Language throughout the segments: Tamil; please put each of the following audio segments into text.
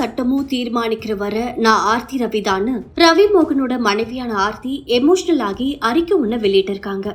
சட்டமும் தீர்மானிக்கிற வர நான் ஆர்த்தி ரவிதான்னு ரவி மோகனோட மனைவியான ஆர்த்தி எமோஷனல் ஆகி அறிக்கை ஒன்று வெளியிட்டிருக்காங்க.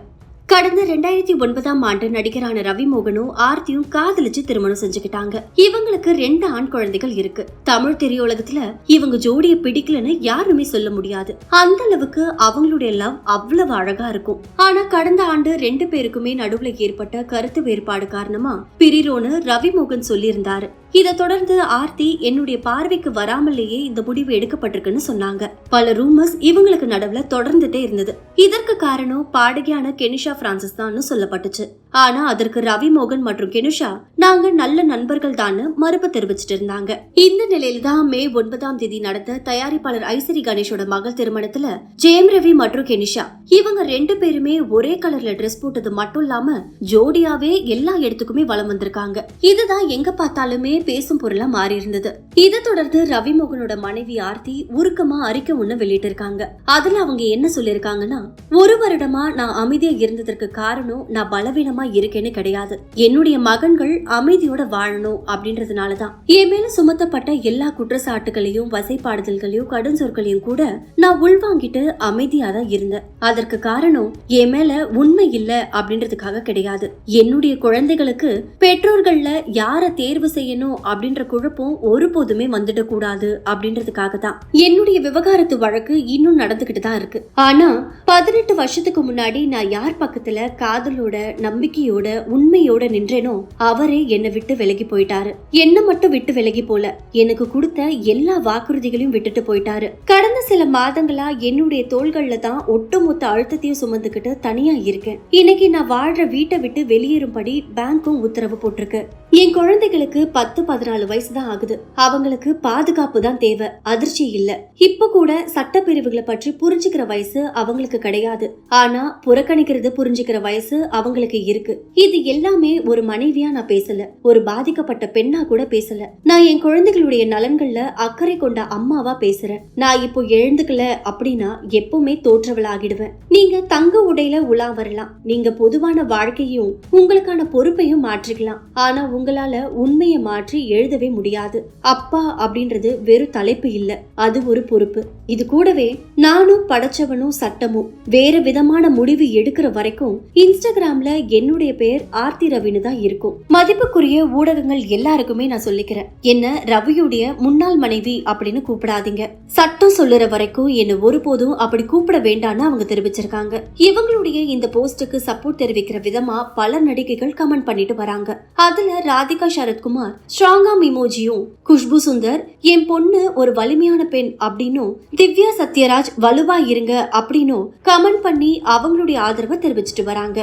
கடந்த ரெண்டாயிரத்தி ஒன்பதாம் ஆண்டு நடிகரான ரவி மோகனும் ஆர்த்தியும் காதலிச்சு திருமணம் செஞ்சுக்கிட்டாங்க. இவங்களுக்கு ரெண்டு ஆண் குழந்தைகள் இருக்கு. தமிழ் திரையுலகத்துல இவங்க ஜோடியை பிடிக்கலன்னு யாருமே சொல்ல முடியாது. அந்த அளவுக்கு அவங்களுடைய லவ் அவ்வளவு அழகா இருக்கும். ஆனா கடந்த ஆண்டு ரெண்டு பேருக்குமே நடுவுல ஏற்பட்ட கருத்து வேறுபாடு காரணமா பிரிரோன்னு ரவி மோகன் சொல்லியிருந்தாரு. இதை தொடர்ந்து ஆர்த்தி என்னுடைய பார்வைக்கு வராமலேயே இந்த முடிவு எடுக்கப்பட்டிருக்குன்னு சொன்னாங்க. பல ரூமர்ஸ் இவங்களுக்கு நடுவுல தொடர்ந்துட்டே இருந்தது. இதற்கு காரணம் பாடகியான கெனிஷா பிரான்சிஸ் தான் சொல்லப்பட்டுச்சு. ஆனா அதற்கு ரவி மோகன் மற்றும் கெனிஷா நாங்க நல்ல நண்பர்கள் தான் மறுப்பு தெரிவிச்சிட்டு இருந்தாங்க. இந்த நிலையில தான் மே ஒன்பதாம் தேதி நடந்த தயாரிப்பாளர் ஐசரி கணேஷோட மகள் திருமணத்துல ஜெயம் ரவி மற்றும் கெனிஷா இவங்க ரெண்டு பேருமே ஒரே கலர்ல ட்ரெஸ் போட்டது மட்டும் இல்லாம ஜோடியாவே எல்லா இடத்துக்குமே வலம் வந்திருக்காங்க. இதுதான் எங்க பார்த்தாலுமே பேசும் பொருளா மாறி இருந்தது இதை தொடர்ந்து ரவிமோகனோட மனைவி ஆர்த்தி உருக்கமா அறிக்கை ஒண்ணு வெளியிட்டிருக்காங்க. அதுல அவங்க என்ன சொல்லிருக்காங்கன்னா ஒரு வருடமா நான் அமைதியா இருந்ததற்கு காரணம் நான் பலவீனமா இருக்கேன்னு கிடையாது. என்னுடைய மகன்கள் அமைதியோட வாழணும் அப்படின்றதுனாலதான். என் மேல சுமத்தப்பட்ட எல்லா குற்றச்சாட்டுகளையும் வசைப்பாடுதல்களையும் கடும் சொற்களையும் கூட நான் உள்வாங்கிட்டு அமைதியா தான் இருந்தேன். அதற்கு காரணம் என் மேல உண்மை இல்ல அப்படின்றதுக்காக கிடையாது. என்னுடைய குழந்தைகளுக்கு பெற்றோர்கள்ல யார தேர்வு செய்யணும் அப்படின்ற குழப்பம் ஒருபோதுமே வந்துடக் கூடாது அப்படின்றதுக்காக தான். என்னுடைய விவகாரத்து வழக்கு இன்னும் நடந்துகிட்டு தான் இருக்கு. ஆனா பதினெட்டு வருஷத்துக்கு முன்னாடி நான் யார் பக்கத்துல காதலோட நம்பிக்கையோட உண்மையோட நின்றேனோ அவரே என்னை விட்டு விலகி போயிட்டாரு. என்ன மட்டும் விட்டு விலகி போல. எனக்கு கொடுத்த எல்லா வாக்குறுதிகளையும் விட்டுட்டு போயிட்டாரு. கடந்த சில மாதங்களா என்னுடைய தோள்கள்ல தான் ஒட்டுமொத்த அழுத்தத்தையும் சுமந்துக்கிட்டு தனியா இருக்கேன். இன்னைக்கு நான் வாழ்ற வீட்டை விட்டு வெளியேறும்படி பேங்க்கும் உத்தரவு போட்டிருக்கு. என் குழந்தைகளுக்கு பத்து பதினாலு வயசு தான் ஆகுது. அவங்களுக்கு பாதுகாப்பு தான் தேவை. அதிர்ச்சி இல்ல. இப்ப கூட சட்டப்பிரிவுகளை பற்றி புரிஞ்சுக்கிற வயசு அவங்களுக்கு கிடையாது. ஆனா புறக்கணிக்கிறது புரிஞ்சுக்கிற வயசு அவங்களுக்கு இருக்கு. இது எல்லாமே ஒரு மனைவியா நான் பேசல. ஒரு பாதிக்கப்பட்ட பெண்ணா கூட பேசல. நான் என் குழந்தைகளுடைய நலன்கள்ல அக்கறை கொண்ட அம்மாவா பேசுறேன். நான் இப்போ எழுந்துக்கல அப்படின்னா எப்பவுமே தோற்றவளாகிடுவேன். நீங்க தங்க உடையில உலா வரலாம். நீங்க பொதுவான வாழ்க்கையும் உங்களுக்கான பொறுப்பையும் மாற்றிக்கலாம். ஆனா உங்களால உண்மையை மாற்றி எழுதவே முடியாது. அப்பா அப்படின்றது வெறும் தலைப்பு இல்ல. அது ஒரு பொறுப்பு. இது கூடவே நானும் படைச்சவனும் சட்டமும். வேற விதமான முடிவு எடுக்கிற வரைக்கும் இன்ஸ்டாகிராம்ல என்னுடைய பேர் ஆர்த்தி ரவின்னு தான் இருக்கும். மதிப்புக்குரிய ஊடகங்கள் எல்லாருக்குமே நான் சொல்லிக்கிறேன். என்ன ரவியுடைய முன்னாள் மனைவி அப்படின்னு கூப்பிடாதீங்க. சட்டம் சொல்லுற வரைக்கும் என்ன ஒருபோதும் அப்படி கூப்பிட வேண்டாம்னு அவங்க தெரிவிச்சிருக்காங்க. இவங்களுடைய இந்த போஸ்டுக்கு சப்போர்ட் தெரிவிக்கிற விதமா பல நடிகைகள் கமெண்ட் பண்ணிட்டு வராங்க. அதுல ராதிகா சரத்குமார் ஸ்ட்ராங்கா இமோஜியும் குஷ்பு சுந்தர் என் பொண்ணு ஒரு வலிமையான பெண் அப்படின்னும் திவ்யா சத்யராஜ் வலுவா இருங்க அப்படின்னும் கமெண்ட் பண்ணி அவங்களுடைய ஆதரவை தெரிவிச்சிட்டு வராங்க.